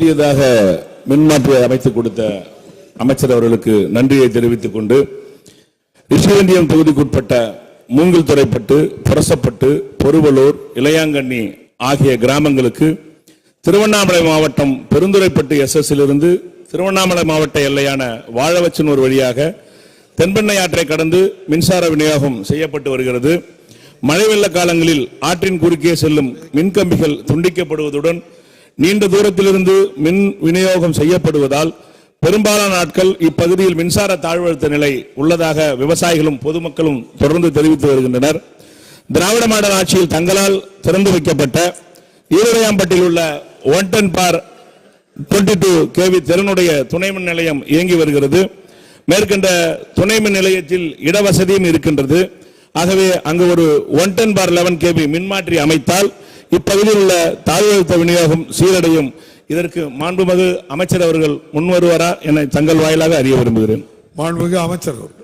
புதியதாக மின்மாற்றியை அமைத்துக் கொடுத்த அமைச்சர் அவர்களுக்கு நன்றியை தெரிவித்துக் கொண்டு ரிஷிகண்டியம் தொகுதிக்குட்பட்ட மூங்கில் துறைப்பட்டு புரசப்பட்டு பொருவலூர் இளையாங்கண்ணி ஆகிய கிராமங்களுக்கு திருவண்ணாமலை மாவட்டம் பெருந்துறைப்பட்டு எஸ் இருந்து திருவண்ணாமலை மாவட்ட எல்லையான வாழவச்சனூர் வழியாக தென்பெண்ணை ஆற்றை கடந்து மின்சார விநியோகம் செய்யப்பட்டு வருகிறது. மழை வெள்ள காலங்களில் ஆற்றின் குறுக்கே செல்லும் மின்கம்பிகள் துண்டிக்கப்படுவதுடன் நீண்ட தூரத்திலிருந்து மின் விநியோகம் செய்யப்படுவதால் பெரும்பாலான நாட்கள் இப்பகுதியில் மின்சார தாழ்வழுத்த நிலை உள்ளதாக விவசாயிகளும் பொதுமக்களும் தொடர்ந்து தெரிவித்து வருகின்றனர். திராவிட மாடல் ஆட்சியில் தங்களால் திறந்து வைக்கப்பட்ட ஈரடையாம்பட்டில் உள்ள one ten bar twenty two KV திறனுடைய துணை மின் நிலையம் இயங்கி வருகிறது. மேற்கண்ட துணை மின் நிலையத்தில் இடவசதியும் இருக்கின்றது. ஆகவே அங்கு ஒரு one ten bar eleven KV மின்மாற்றி அமைத்தால் இப்பகுதியில் உள்ள தாழ்வழுத்த விநியோகம் சீரடையும். இதற்கு மாண்புமிகு அமைச்சர் அவர்கள் முன்வருவாரா என தங்கள் வாயிலாக அறிய விரும்புகிறேன். மாண்புமிகு அமைச்சர் அவர்கள்.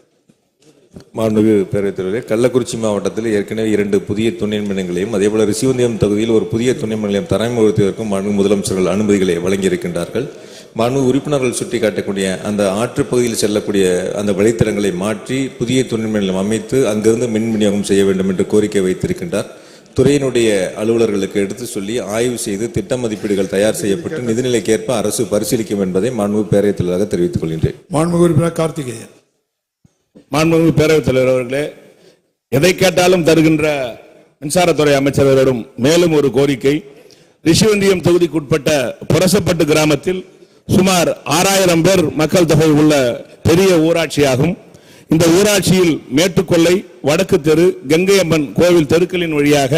மாண்புமிகு பேரவைத் தலைவரே கள்ளக்குறிச்சி மாவட்டத்தில் ஏற்கனவே இரண்டு புதிய துணை மின் நிலையம் அதேபோல ரிசிவந்தியம் தொகுதியில் ஒரு புதிய துணை மின் நிலையம் தரமுறுத்துவதற்கும் மாண்பு முதலமைச்சர்கள் அனுமதிகளை வழங்கியிருக்கின்றார்கள். மாண்பு உறுப்பினர்கள் சுட்டிக்காட்டக்கூடிய அந்த ஆற்றுப் பகுதியில் செல்லக்கூடிய அந்த வழித்தடங்களை மாற்றி புதிய துணை மின் நிலையம் அமைத்து அங்கிருந்து மின் விநியோகம் செய்ய வேண்டும் என்று கோரிக்கை வைத்திருக்கின்றார். துறையினுடைய அலுவலர்களுக்கு எடுத்து சொல்லி ஆய்வு செய்து திட்ட மதிப்பீடுகள் தயார் செய்யப்பட்டு நிதிநிலைக்கேற்ப அரசு பரிசீலிக்கும் என்பதை மாண்பு பேரவைத் தலைவராக தெரிவித்துக் கொள்கின்றேன். மாண்புமிகு உறுப்பினர் கார்த்திகேயன். மாண்புமிகு பேரவைத் தலைவர் அவர்களே எதை கேட்டாலும் தருகின்ற மின்சாரத்துறை அமைச்சர்களிடம் மேலும் ஒரு கோரிக்கை. ரிஷிவந்தியம் தொகுதிக்குட்பட்ட புரசப்பட்டு கிராமத்தில் சுமார் ஆறாயிரம் பேர் மக்கள் தொகை உள்ள பெரிய ஊராட்சியாகும். இந்த ஊராட்சியில் மேட்டுக்கொல்லை வடக்கு தெரு கங்கையம்மன் கோவில் தெருக்களின் வழியாக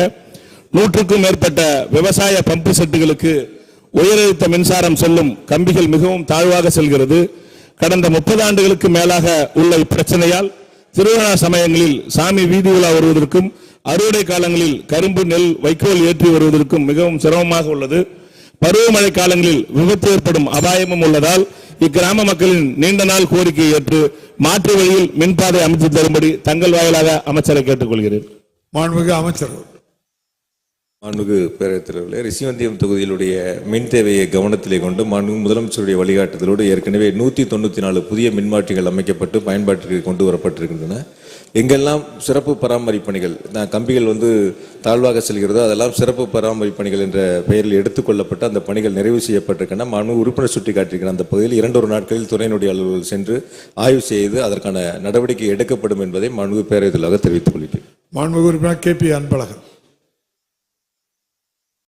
நூற்றுக்கும் மேற்பட்ட விவசாய பம்பு செட்டுகளுக்கு உயரழுத்த மின்சாரம் செல்லும் கம்பிகள் மிகவும் தாழ்வாக செல்கிறது. கடந்த முப்பது ஆண்டுகளுக்கு மேலாக உள்ள இப்பிரச்சனையால் திருவிழா சமயங்களில் சாமி வீதி உலா வருவதற்கும் அறுவடை காலங்களில் கரும்பு நெல் வைக்கோல் ஏற்றி வருவதற்கும் மிகவும் சிரமமாக உள்ளது. பருவமழை காலங்களில் விபத்து ஏற்படும் அபாயமும் உள்ளதால் இக்கிராம மக்களின் நீண்ட நாள் கோரிக்கையை ஏற்று மாற்று வழியில் மின்பாதை அமைத்து தரும்படி தங்கள் வாயிலாக அமைச்சரை கேட்டுக்கொள்கிறேன். மாண்புமிகு அமைச்சர் மாண்புமிகு பேரவைத் தலைவர்களே ரிஷிவந்தியம் தொகுதியிலுடைய மின் தேவையை கவனத்திலே கொண்டு மாண்புமிகு முதலமைச்சருடைய வழிகாட்டுதலோடு ஏற்கனவே நூற்றி தொண்ணூற்றி நாலு புதிய மின்மாற்றிகள் அமைக்கப்பட்டு பயன்பாட்டிற்கு கொண்டு வரப்பட்டிருக்கின்றன. எங்கெல்லாம் சிறப்பு பராமரிப்பு பணிகள் நான் கம்பிகள் வந்து தாழ்வாக செல்கிறதோ அதெல்லாம் சிறப்பு பராமரிப்பு பணிகள் என்ற பெயரில் எடுத்துக்கொள்ளப்பட்டு அந்த பணிகள் நிறைவு செய்யப்பட்டிருக்கின்றன. மனு உறுப்பினர் சுட்டி காட்டியிருக்கிற அந்த பகுதியில் இரண்டொரு நாட்களில் துறையினுடைய அலுவலர்கள் சென்று ஆய்வு செய்து அதற்கான நடவடிக்கை எடுக்கப்படும் என்பதை மனு பேரவைத் தெரிவித்துக் கொள்கிறேன். மாண்பு உறுப்பினர் கே பி அன்பழகன்.